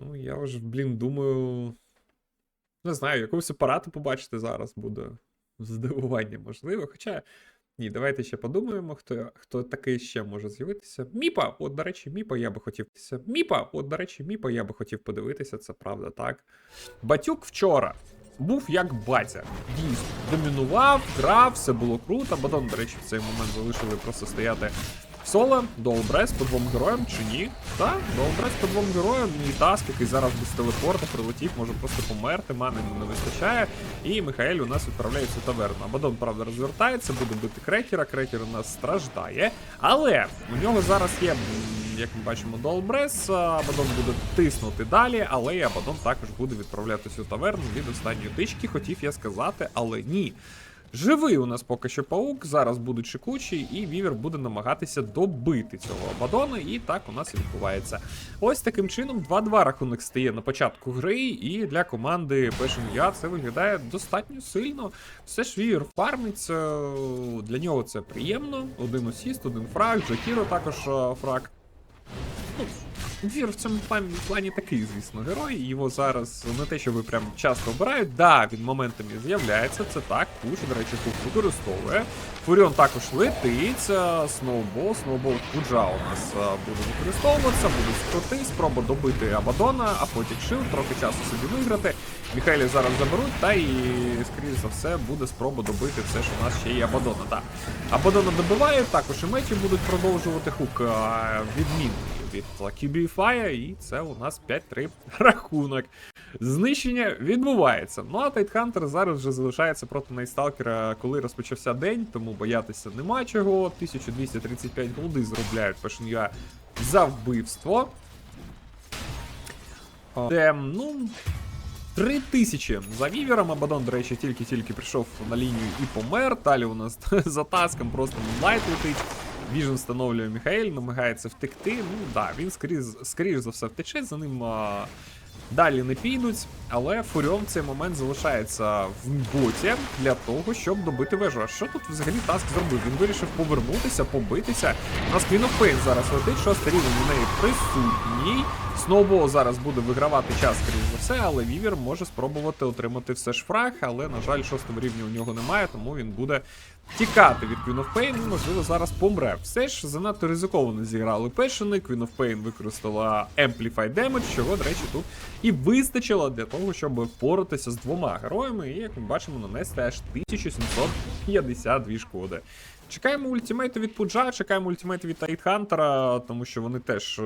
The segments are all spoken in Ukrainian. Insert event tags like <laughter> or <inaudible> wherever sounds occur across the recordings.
Ну, я вже, блін, думаю. Не знаю, якогось апарату побачити зараз буде здивування можливо. Хоча. Ні, давайте ще подумаємо, хто, хто такий ще може з'явитися. Міпа, от, до речі, Міпа я би хотів. Міпа, от, до речі, Міпа я би хотів подивитися, це правда, так. Батюк вчора був як батя. Дійсно, домінував, грав, все було круто. Бадон, до речі, в цей момент залишили просто стояти соло, Долбрес по двом героям чи ні? Так, Долбрес по двом героям і Таск, який зараз без телепорта прилетів, може просто померти, мани не вистачає. І Михаель у нас відправляється в таверну. Абадон, правда, розвертається, буде бити крекера. Крекер у нас страждає. Але у нього зараз є, як ми бачимо, Долбрес. Абадон буде тиснути далі, але і Абадон також буде відправлятися у таверну від останньої тички, хотів я сказати, але ні. Живий у нас поки що паук, зараз будуть шикучі, і Вівер буде намагатися добити цього Абадона, і так у нас і відбувається. Ось таким чином 2-2 рахунок стає на початку гри, і для команди Passion це виглядає достатньо сильно. Все ж Вівер фармить, е, для нього це приємно. Один асіст, один фраг, Джакіро також е, фраг. Вір в цьому плані, такий, звісно, герой. Його зараз не те, що ви прям часто обирають. Да, він моментами з'являється, це так. Пуш, до речі, хук використовує. Фуріон також летить. Сноубол, сноубол Пуджа у нас буде використовуватися, буде скроти, спроба добити Абадона, а потім шил, трохи часу собі виграти. Міхайлі зараз заберуть, та і, скоріш за все, буде спроба добити все, що у нас ще є Абадона. Так. Абадона добиває, також і мечі будуть продовжувати хук відмін від QBFI, і це у нас 5-3 <laughs> рахунок. Знищення відбувається. Ну а Тайтхантер зараз вже залишається проти Найсталкера, коли розпочався день, тому боятися нема чого. 1235 голди зробляють Пашин'я за вбивство. Де, ну. Три тисячі за вівером. Абадон, до речі, тільки-тільки прийшов на лінію і помер. Далі у нас <laughs> за таском просто лайт летить. Віжен встановлює Міхаель, намагається втекти. Ну да, він скоріш, скоріш за все втече, за ним а, далі не підуть. Але Фуріон в цей момент залишається в боті для того, щоб добити вежу. А що тут взагалі Таск зробив? Він вирішив повернутися, побитися. У нас Pain зараз летить, шостий рівень у неї присутній. Сноубол зараз буде вигравати час, скоріш за все, але Вівер може спробувати отримати все ж фраг, але, на жаль, шостого рівня у нього немає, тому він буде тікати від Queen of Pain, можливо, зараз помре. Все ж занадто ризиковано зіграли пешени. Queen of Pain використала Amplify Damage, чого, до речі, тут і вистачило для того, щоб впоратися з двома героями, і, як ми бачимо, нанести аж 1752 шкоди. Чекаємо ультимейту від Пуджа, чекаємо ультимейту від Тайтхантера, тому що вони теж е,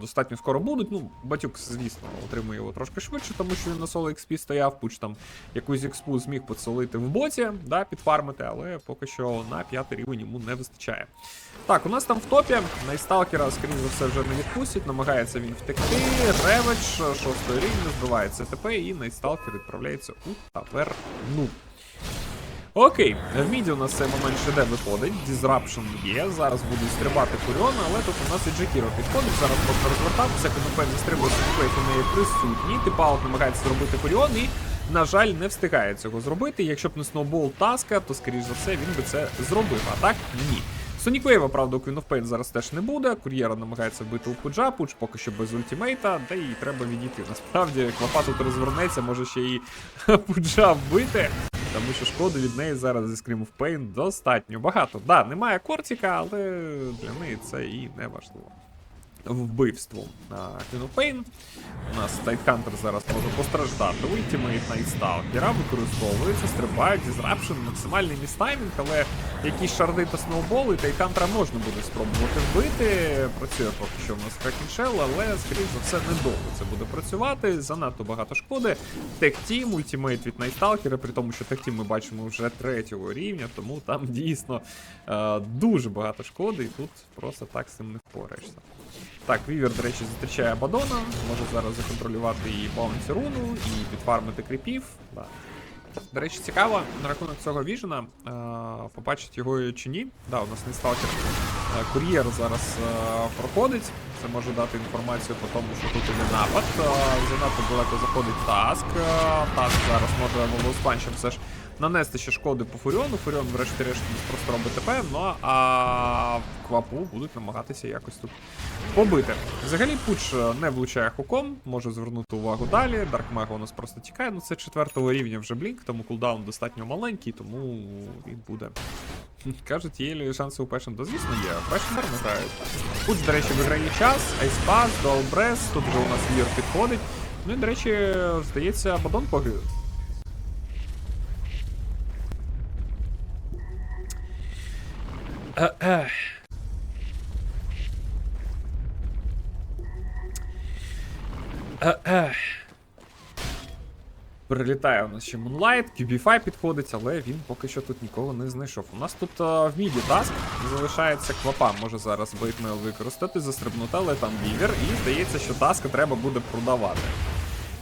достатньо скоро будуть. Ну, Батюк, звісно, отримує його трошки швидше, тому що він на соло XP стояв, Пуч там якусь експу зміг подсолити в боті, да, підфармити, але поки що на п'ятий рівень йому не вистачає. Так, у нас там в топі найсталкера, скоріш за все, вже не відпустять, намагається він втекти. Ревич, шостої рівня, збивається ТП, і найсталкер відправляється у таверну. Окей, в міді у нас цей момент ще де виходить. Disruption є. Зараз будуть стрибати Фуріон, але тут у нас і Джекіро підходить. Зараз просто розвертатися, стрибує Сінклейт у неї присутній. Типаут намагається зробити Фуріон і, на жаль, не встигає цього зробити. Якщо б не сноубол Таска, то скоріш за все він би це зробив. А так ні. Сонік Вейва, правда, у Queen of Pain зараз теж не буде. Кур'єра намагається вбити у Пуджа, Пудж поки що без ультимейта, та і треба відійти. Насправді, Клопа тут розвернеться, може ще і <laughs> Пуджа вбити. Тому що шкоди від неї зараз зі Scream of Pain достатньо багато. Да, немає кортика, але для неї це і не важливо. Вбивство на Pain. У нас Тайтхантер зараз може постраждати. Ультимейт Найтсталкера використовується, стрибають, Disruption, максимальний містаймінг, але якісь шарди та сноуболи Тайтхантера можна буде спробувати вбити. Працює поки що у нас Shell, але, скоріш за все, недовго це буде працювати. Занадто багато шкоди. Тектім, ультимейт від Найтсталкера, при тому, що Тектім ми бачимо вже третього рівня, тому там дійсно е, дуже багато шкоди, і тут просто так з цим не впораєшся. Так, Вівер, до речі, зустрічає Абадона, може зараз законтролювати і баунсі руну, і підфармити кріпів. Да. До речі, цікаво на рахунок цього віжена, е, побачить його чи ні. Да, у нас не сталкер. Е, Кур'єр зараз е, проходить. Це може дати інформацію по тому, що тут іде напад. Занадто далеко заходить Таск. Таск зараз може волоспанчем все ж нанести ще шкоди по Фуріону. Фуріон, врешті-решт, просто робить ТП, ну а квапу будуть намагатися якось тут побити. Взагалі пуч е, не влучає хуком, може звернути увагу далі. Даркмаг у нас просто тікає. Ну це четвертого рівня вже блінк, тому кулдаун достатньо маленький, тому він буде. <laughs> Кажуть, є шанси у Пешен? Да звісно є. Пешен гарно грають. Пуч, до речі, виграє час, Айспас, Дуалбрес, тут вже у нас Вір підходить. Ну і, до речі, здається, Бадон погиб. Прилітає у нас ще Moonlight, QB5 підходить, але він поки що тут нікого не знайшов. У нас тут а, в міді таск залишається квапа. Може зараз бейтмейл використати, застрибнути, але там вівер, і здається, що таска треба буде продавати.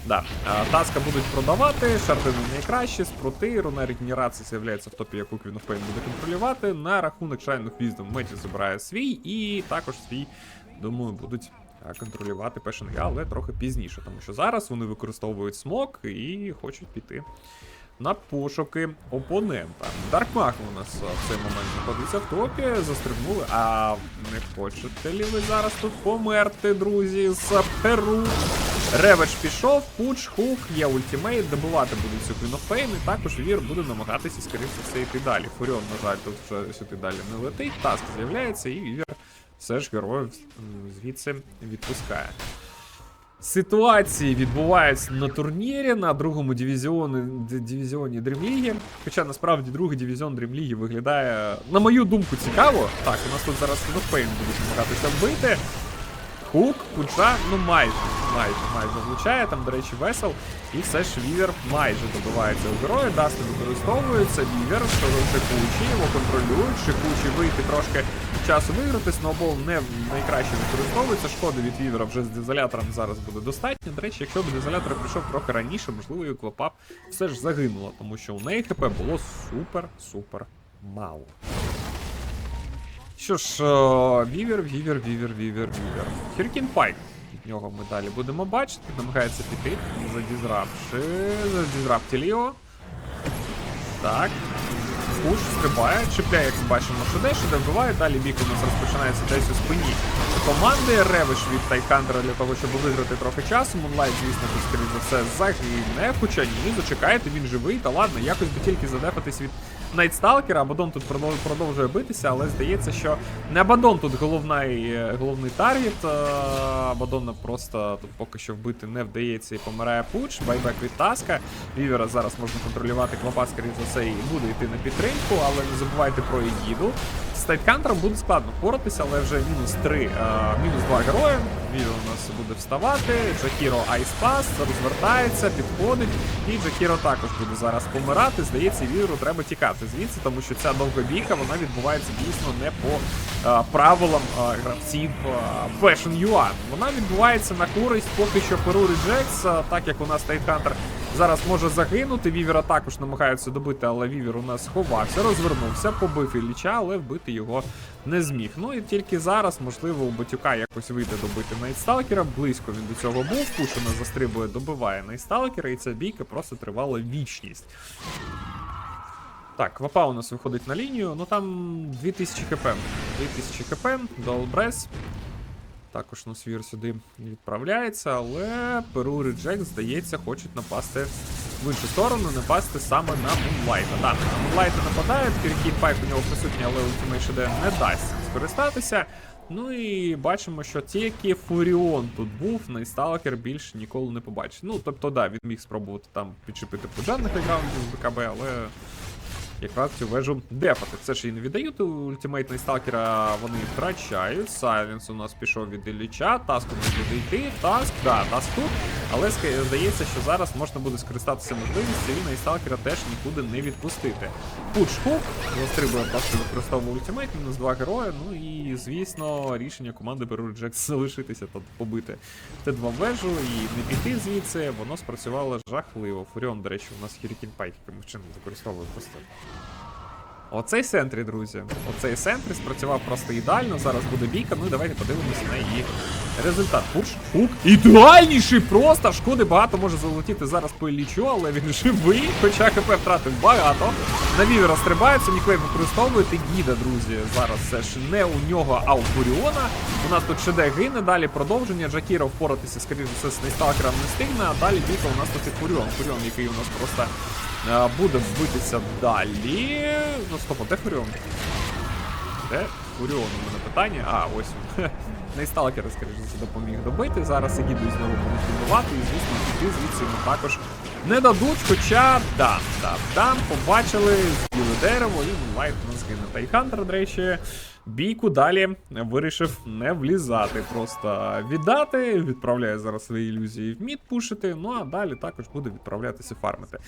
Да, таска будуть продавати, шарти не найкращі, спрути, руна регенерації з'являється в топі, яку of буде контролювати. На рахунок Shrine of Меті забирає свій, і також свій, думаю, будуть контролювати пешенги, але трохи пізніше, тому що зараз вони використовують смок і хочуть піти на пошуки опонента. Даркмаг у нас в цей момент знаходиться в топі, застрибнули. А не хочете лі ви зараз тут померти, друзі, з Перу? Реведж пішов, пуч, хук, є ультимейт, добивати будуть цю Pain, і також Вір буде намагатися, скоріше все, йти далі. Фуріон, на жаль, тут вже сюди далі не летить, таск з'являється, і Вір все ж героїв звідси відпускає. Ситуації відбуваються на турнірі на другому дивізіоні, дивізіоні Дрімліги. Хоча насправді другий дивізіон Дрімліги виглядає, на мою думку, цікаво. Так, у нас тут зараз Фейн будуть намагатися вбити. Хук, пуча, ну майже, майже, майже влучає, там, до речі, весел. І все ж Вівер майже добивається у героя, Дасти використовується, Вівер, що шикучий, його контролюють, шикучий вийти трошки часу виграти, сноубол не найкраще використовується, шкоди від Вівера вже з дезолятором зараз буде достатньо. До речі, якщо б дезолятор прийшов трохи раніше, можливо, і Квапа все ж загинула, тому що у неї ХП було супер-супер мало. Що ж, е, вівер, вівер, вівер, вівер, вівер. Хіркін Пайк. Від нього ми далі будемо бачити. Намагається піти. Задізрапши. Задізраптілі його. Так. Пуш стрибає, чіпляє, як ми бачимо, шуде, шуде вбиває. Далі бік у нас розпочинається десь у спині команди. Ревиш від Тайхандера для того, щоб виграти трохи часу. Мунлайт, звісно, тут, скоріш за все, загине. Хоча ні, зачекайте, він живий, та ладно, якось би тільки задефатись від Найтсталкера. Абадон тут продовжує битися, але здається, що не Абадон тут головний, е, головний таргет. е, Абадона просто тут поки що вбити не вдається і помирає пуч. Байбек від Таска. Вівера зараз можна контролювати. Квапа, скоріш за все, і буде йти на підтримку, але не забувайте про Егіду. З Тайткантером буде складно впоратися, але вже мінус 3, мінус 2 герої. Вівер у нас буде вставати. Джакіро Айспас розвертається, підходить. І Джакіро також буде зараз помирати. Здається, Віверу треба тікати звідси, тому що ця довга бійка вона відбувається дійсно не по а, правилам а, гравців а, Fashion Yuan. Вона відбувається на користь поки що Перу а, так як у нас Тайтхантер зараз може загинути. Вівера також намагаються добити, але Вівер у нас сховався, розвернувся, побив Ілліча, але вбити його не зміг. Ну і тільки зараз, можливо, у Батюка якось вийде добити Найтсталкера. Близько він до цього був. Пушина застрибує, добиває Найтсталкера, і ця бійка просто тривала вічність. Так, Квапа у нас виходить на лінію, ну там 2000 хп. 2000 хп, Долбрес. Також Носвір сюди відправляється, але Перу Реджект, здається, хочуть напасти в іншу сторону, напасти саме на Мунлайта. Так, на Мунлайта нападають, Кіркін Пайп у нього присутній, але Ultimate ШД не дасть скористатися. Ну і бачимо, що тільки Фуріон тут був, Найсталкер більше ніколи не побачить. Ну, тобто, да, він міг спробувати там підчепити поджарних граундів з БКБ, але якраз цю вежу дефати. Це ж і не віддають ультимейтний сталкера, вони втрачають. Сайленс у нас пішов від Ілліча, Таск у нас буде йти. Таск, да, Таск тут. Але здається, що зараз можна буде скористатися можливістю і найсталкера теж нікуди не відпустити. Пуч хук, застрибує просто використовує ультимейт, мінус два герої. Ну і звісно, рішення команди Беру Джекс залишитися тут побити Т2 вежу і не піти звідси, воно спрацювало жахливо. Фуріон, до речі, у нас Хірікін Пайк якимось чином використовує просто. Оцей сентрі, друзі. Оцей сентрі спрацював просто ідеально. Зараз буде бійка. Ну і давайте подивимося на її Результат пуш, хук. Ідеальніший просто! Шкоди багато може залетіти зараз по Іллічу, але він живий, хоча ХП втратив багато. На Вівера стрибається, Ніквей використовує і гіда, друзі. Зараз це ж не у нього, а у Фуріона. У нас тут ШД гине, далі продовження. Джакіра впоратися, скоріше з Нейсталкером не встигне, а далі бійка у нас тут і Фуріон. Фуріон, який у нас просто буде битися далі. Ну, стоп, а де Фуріон? Де Фуріон? У мене питання. А, ось він. Найсталкера, скоріше за все, допоміг добити. Зараз Егіду знову будуть відбивати, і звісно, піти звідси йому також не дадуть. Хоча да, да, да, побачили, з'їли дерево, і лайф у нас гине. Та й Хантер, до речі, бійку далі вирішив не влізати. Просто віддати, відправляє зараз свої ілюзії в мід пушити. Ну а далі також буде відправлятися фармити.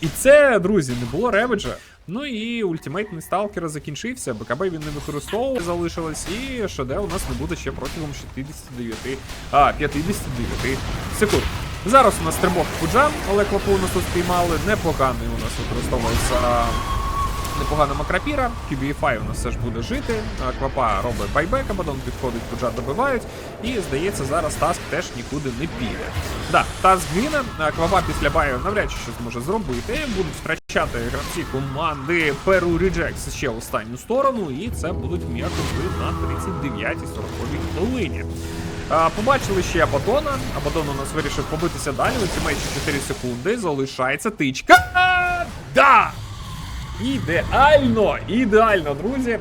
І це, друзі, не було реведжа. Ну і ультимейтний сталкера закінчився, БКБ він не використовував, залишилось, і ШД у нас не буде ще протягом 69, а, 59 секунд. Зараз у нас стрибок Фуджан, але клапу у нас тут спіймали. Непоганий у нас використовується непогана макрапіра. QBFI у нас все ж буде жити. а, Квапа робить байбек, Абадон підходить, Фуджа добивають. І здається, зараз Таск теж нікуди не піде. Да, Таск гине, а Квапа після баю навряд чи щось зможе зробити. Будуть втрачати гравці команди Перу Rejects ще останню сторону, і це будуть м'якоти на 39-й 40 хвилині. А, побачили ще Абадона. Абадон у нас вирішив побитися далі. Ще 4 секунди. Залишається тичка. А, Да! Ідеально! Ідеально, друзі.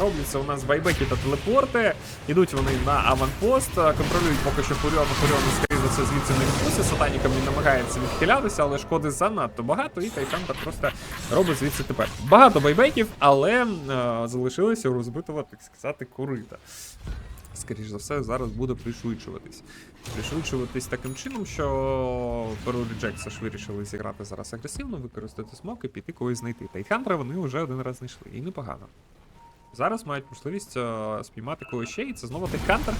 Робляться у нас байбеки та телепорти. Ідуть вони на аванпост, контролюють поки що Фуріону. Фуріону, скоріше за все, звідси не відпустить. Сатанікам він намагається відхилятися, але шкоди занадто багато, і Тайфантер просто робить звідси тепер. Багато байбеків, але а, залишилося у розбитого, так сказати, корита. Скоріше за все, зараз буде пришвидшуватись. Пришвидшуватись таким чином, що Перу Rejects ж вирішили зіграти зараз агресивно, використати смок і піти когось знайти. Тайтхантера вони вже один раз знайшли, і непогано. Зараз мають можливість е, спіймати когось ще, і це знову Тайтхантер.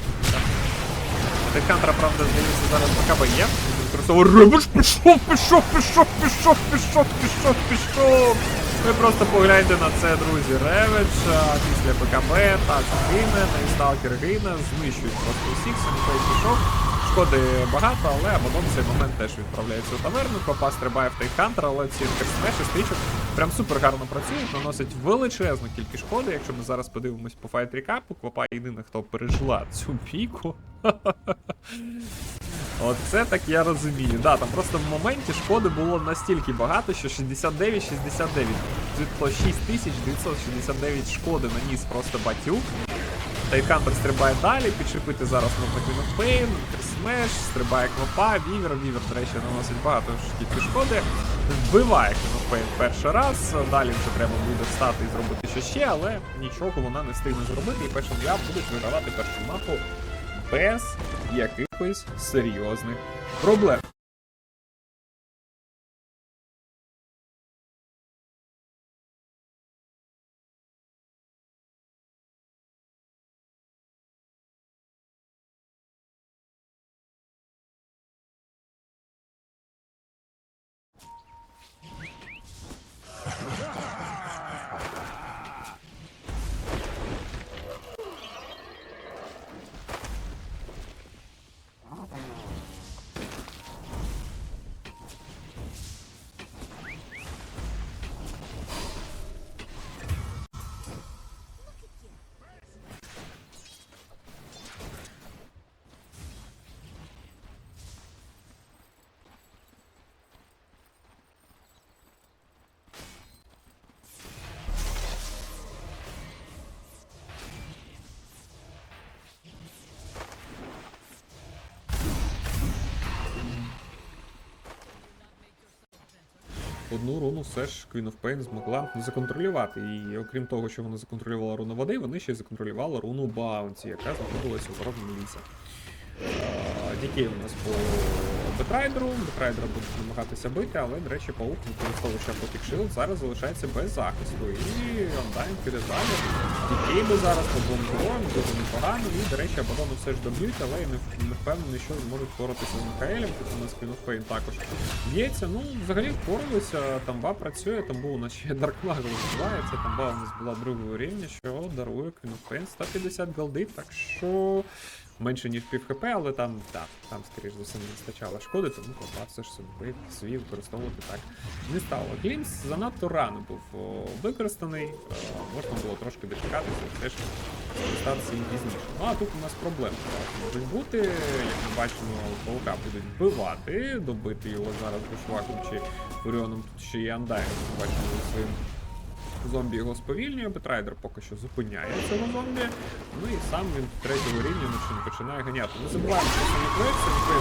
Тайтхантера, правда, здається, зараз БКБ є. Він Використовує Ребеш, пішов, пішов, пішов, пішов, пішов, пішов, пішов. Ви просто погляньте на це, друзі. Реведж після БКБ, так, гине, Найсталкер гине, знищують просто усіх, Саніфей пішов. Шкоди багато, але Абадон в цей момент теж відправляється у таверну. Копа стрибає в Тайхантер, але ці інтерснеші стрічок прям супер гарно працюють, наносять величезну кількість шкоди. Якщо ми зараз подивимось по файт рекапу, Копа єдина, хто пережила цю піку. <laughs> Оце так я розумію. Да, там просто в моменті шкоди було настільки багато, що 69-69. Звідко 6969 шкоди наніс просто батюк. Тайкантер стрибає далі, підшипити зараз можна Queen of Смеш, стрибає кнопа, Вівер. Вівер, до речі, наносить багато тільки шкоди. Вбиває Queen перший раз. Далі вже треба буде встати і зробити що ще, але нічого вона не встигне зробити, і першим я будуть вигравати першу мапу без якихось серйозних проблем. Одну руну все ж Queen of Pain змогла законтролювати. І окрім того, що вона законтролювала руну води, вони ще й законтролювали руну Баунті, яка знаходилася у воротному лісі. Дікей у нас по Бетрайдеру. Бетрайдера буде намагатися бити, але, до речі, паук використовує ще Фотік Shield, зараз залишається без захисту. І Ондайн піде далі. Дікей би зараз по двом героям, дуже непогано. І, до речі, Абадону все ж доб'ють, але я не, не впевнений, що зможуть впоратися з Михаелем, тут у нас Queen of Pain також б'ється. Ну, взагалі впоралися, тамба працює, там був у нас ще Mago називається, тамба у нас була другого рівня, що дарує Queen 150 голди, так що менше, ніж пів хп, але там, так, там, скоріш за все, не вистачало шкоди, тому Клопа все ж собі свій використовувати так не стало. Глімс занадто рано був використаний, е, можна було трошки дочекатися, все ж скористатися їм пізніше. Ну а тут у нас проблеми можуть бути. Як ми бачимо, паука будуть вбивати, добити його зараз бушваком чи фуріоном, тут ще і Андайн, бачимо своїм Зомбі його сповільнює, Бетрайдер поки що зупиняє цього зомбі. Ну і сам він третього рівня начин- починає ганяти. Не забуваємо, що це Міквейв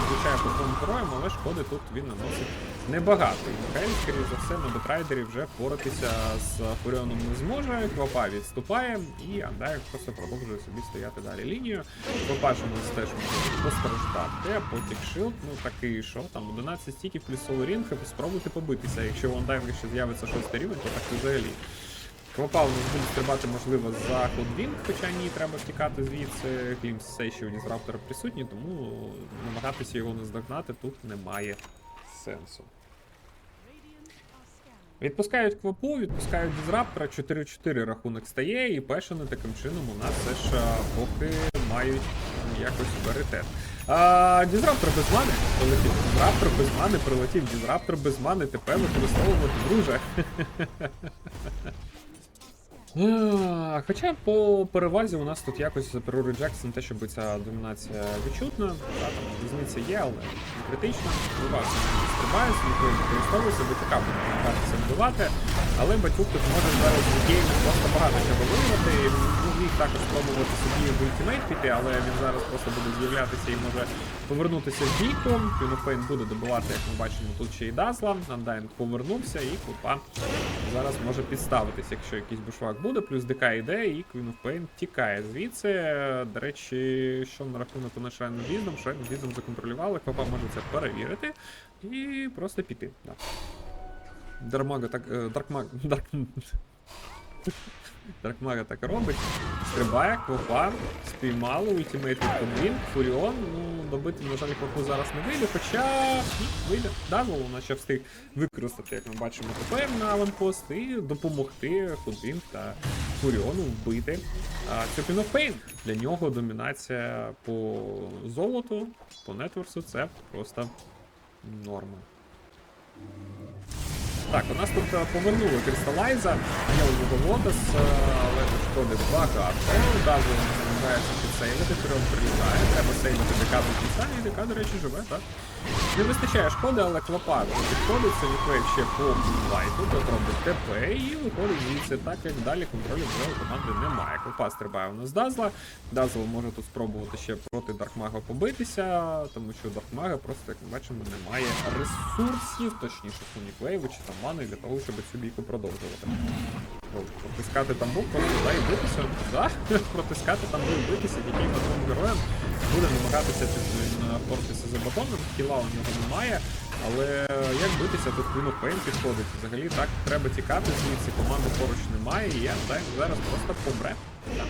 звучає по двом героям, але шкоди тут він наносить небагато. І Михайль, скоріше за все, на Бетрайдері вже впоратися з Фуріоном не зможе. Квапа відступає, і Андайк просто продовжує собі стояти далі лінію. Квапа ж у нас теж може постраждати, потік шилд, ну такий що, там 11 стіків плюс солорінг, спробуйте побитися. Якщо у Андайка ще з'явиться шостий рівень, то так взагалі. Квапа у нас буде стрибати, можливо, за Ходвінг, хоча ні, треба втікати звідси. Клімс все ще у Дізраптора присутній, тому намагатися його наздогнати тут немає сенсу. Відпускають квапу, відпускають дізраптора, 4-4 рахунок стає, і пешени таким чином у нас все ж поки мають якось паритет. Дізраптор без мани прилетів. Дізраптор без мани прилетів. Дізраптор без мани тепер використовувати друже. <laughs> Хоча по перевазі у нас тут якось Перури Джексон те, щоб ця домінація відчутна, та, там різниця є, але не критична. Вбивався не стрибається, ніколи не використовується, БТК буде намагатися вбивати, але батюк тут може зараз гейму просто багато чого виграти. Ну, міг також спробувати собі в ультимейт піти, але він зараз просто буде з'являтися і може повернутися в бійку. Кюнофейн буде добивати, як ми бачимо, тут ще й Дазла. Андайн повернувся і Купа зараз може підставитись, якщо якийсь бушвак буде, плюс ДК йде, і Queen of Pain тікає звідси. До речі, що на рахунок у нас Шрайном Віздом, Шрайном законтролювали, Квапа може це перевірити і просто піти. Да. Дармага так. е, Даркмаг. <laughs> Дарк... Даркмага так робить. Стрибає, квопа, спіймали, ультимейт від Комбін, Фуріон. Ну, добити, на жаль, квопу зараз не вийде, хоча ні, вийде. Дазл нас ще встиг використати, як ми бачимо, тепер на аванпост і допомогти Худбін та Фуріону вбити цю Pain. Для нього домінація по золоту, по нетворсу це просто норма. Так, у нас тут е, повернули Кристалайза, є у нього Лотос, е, але шкоди багато. Дазу намагається підсейвити, прям прилітає, треба сейвити ДК до кінця, і ДК, до речі, живе, так? Не вистачає шкоди, але клопа підходить, це Віквейв ще по лайту, тут робить ТП і виходить звідси так, як далі контролю вже у команди немає. Клопа стрибає у нас Дазла. Дазл може тут спробувати ще проти Даркмага побитися, тому що у Даркмага просто, як ми бачимо, немає ресурсів, точніше, у Ніквейву чи там мани для того, щоб цю бійку продовжувати. О, Протискати там був, просто да, і битися. Да? <laughs> Протискати там був битися, яким двом героям буде намагатися фортися за батоном, кіла у нього немає. Але як битися, тут Queen of Pain підходить. Взагалі так треба тікати звідси, команди поруч немає, і я так зараз просто помре. Да.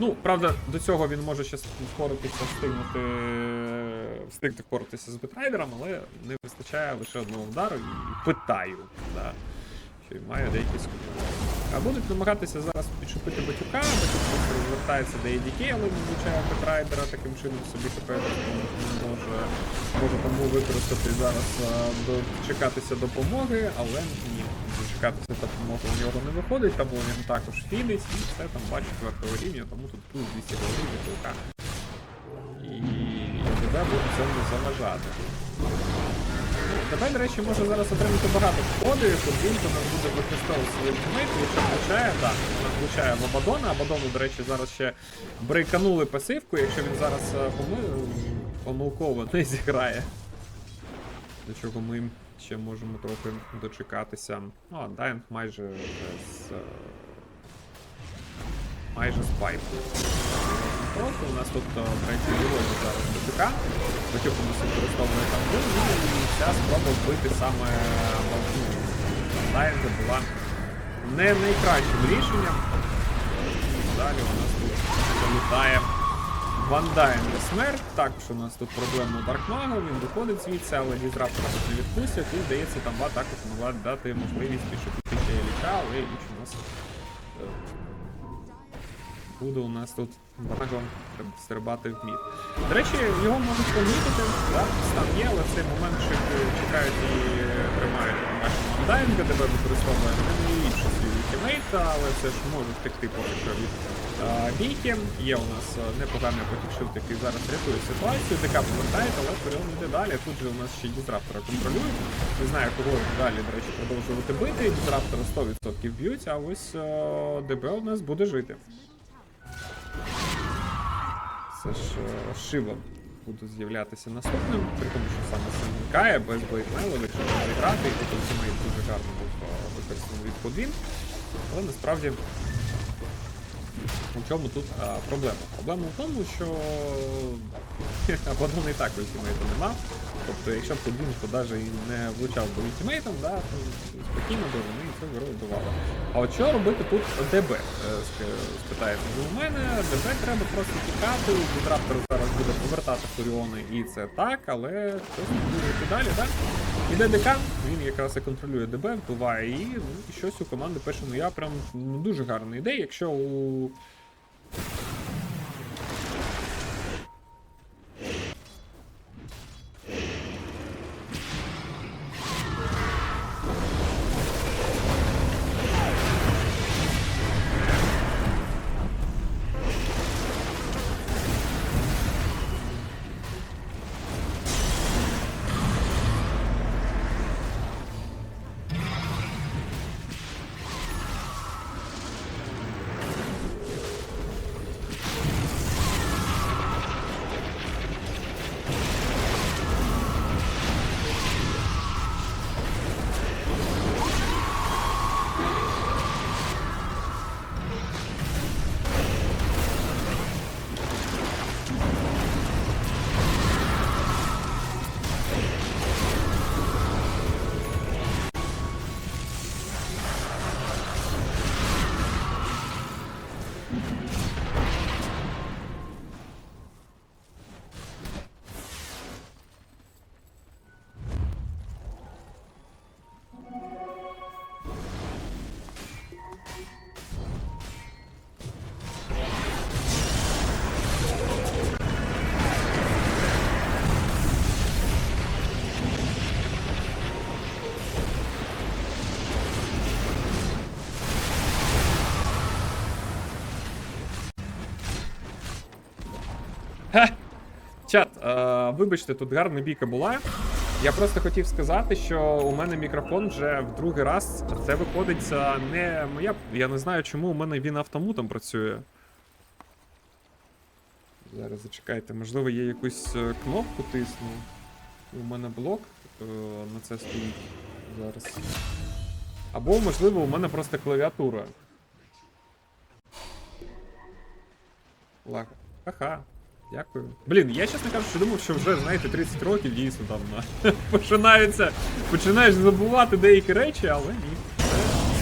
Ну, правда, до цього він може ще впоратися, встигнути встигти впоратися з Бетрайдером, але не вистачає лише одного удару і питаю, да, що й має деякі скупи. А будуть намагатися зараз підшипити батюка, батюк просто розвертається до ADK, але не влучає Бетрайдера, таким чином собі тепер може, може тому використати зараз дочекатися допомоги, але ні, дочекатися допомоги у нього не виходить, тому він також фідить, і все там бачить четвертого рівня, тому тут плюс 200 голів Лука. І ДД буде це не заважати. Тебе, до речі, може зараз отримати багато шкоди, Фурбінко нас буде використовувати свої ультимейт, якщо влучає, так, вона влучає в Абадона. Абадону, до речі, зараз ще брейканули пасивку, якщо він зараз е, поми- помилково не <laughs> зіграє. До чого ми ще можемо трохи дочекатися. Ну, а Дайнг майже з. е, Майже з пайпу. Просто у нас тут е, третій герой зараз БТК. Батюк у нас використовує ну і ця спроба вбити саме Балкну. Дайнга була не найкращим рішенням. Далі у нас тут залітає Вандайн на смерть. Також у нас тут проблема у Даркмага, він виходить звідси, але дізраптора тут не відпустять. І здається, там Ва також могла дати можливість підшипити ще Еліча, але Еліч у е, буде у нас тут багато стрибати в мід. До речі, його можуть помітити, да, стан є, але в цей момент ще чекають і тримають нашого Андайнга, тебе використовує найліпший свій ультимейт, але все ж може втекти поки що від бійки. Є у нас непоганий потікшив, який зараз рятує ситуацію, ДК повертається, але Фуріон йде далі. Тут же у нас ще дізраптора контролюють. Не знаю, кого далі, до речі, продовжувати бити. Дізраптора 100% б'ють, а ось ДБ у нас буде жити. Це ж е, Шива буде з'являтися наступним, при тому, що саме Сенкає без Блейдмела, якщо зіграти, і тут ультимейт дуже гарно був е, використаний від Подвін. Але насправді у чому тут а, проблема? Проблема в тому, що <laughs> Абадон і так ультимейту нема. Тобто, якщо б Подвін навіть і не влучав би ультимейтом, да, то спокійно би вони гру вбивали. А от що робити тут ДБ? е, Спитаєте ви у мене. ДБ треба просто тікати, Дізраптор зараз буде повертати Фуріони, і це так, але щось буде далі, так? Іде ДК, він якраз і контролює ДБ, вбиває її, ну і щось у команди пише, ну я прям ну, дуже гарна ідея, якщо у. Чат, е, вибачте, тут гарна бійка була. Я просто хотів сказати, що у мене мікрофон вже в другий раз. Це виходить це не моя. Я не знаю, чому у мене він автомутом працює. Зараз зачекайте, можливо, я якусь е, кнопку тисну. У мене блок е, на це стоїть зараз. Або, можливо, у мене просто клавіатура. Лаг. Ха-ха. Дякую. Блін, я чесно кажучи, думав, що вже, знаєте, 30 років дійсно там на... <laughs> починаються. Починаєш забувати деякі речі, але ні.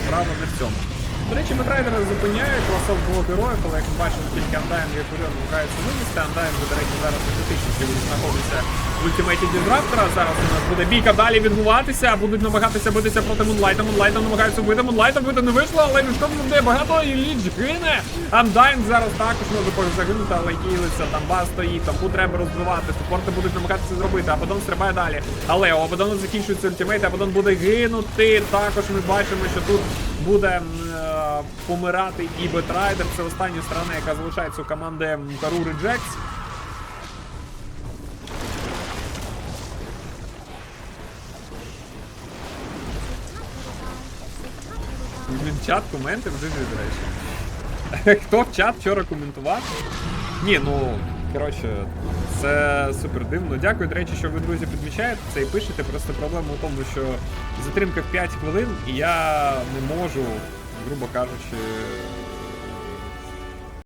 Справа не в цьому. До речі, Метрайдера зупиняють, класов було героїв, але як ми бачимо, тільки Андайн і Фуріон намагаються вивести. Андайн, до речі, зараз на критичності знаходиться в ультимейті Дізраптора. Зараз у нас буде бійка далі відбуватися, будуть намагатися битися проти Мунлайта. Мунлайта намагаються вбити, Мунлайта вбити не вийшло, але мішком буде багато і ліч гине. Андайн зараз також може загинути, але кілиться, там бас стоїть, там треба розбивати, супорти будуть намагатися зробити, а Абадон стрибає далі. Але у Абадону закінчується ультимейт, Абадон буде гинути. Також ми бачимо, що тут буде е, помирати і Бетрайдер. Це остання сторона, яка залишається у команди Кару. Він чат коменти не до речі. Хто в чат вчора коментував? Ні, ну коротше, це супер дивно. Дякую, до речі, що ви, друзі, підмічаєте це і пишете. Просто проблема в тому, що затримка в 5 хвилин, і я не можу, грубо кажучи,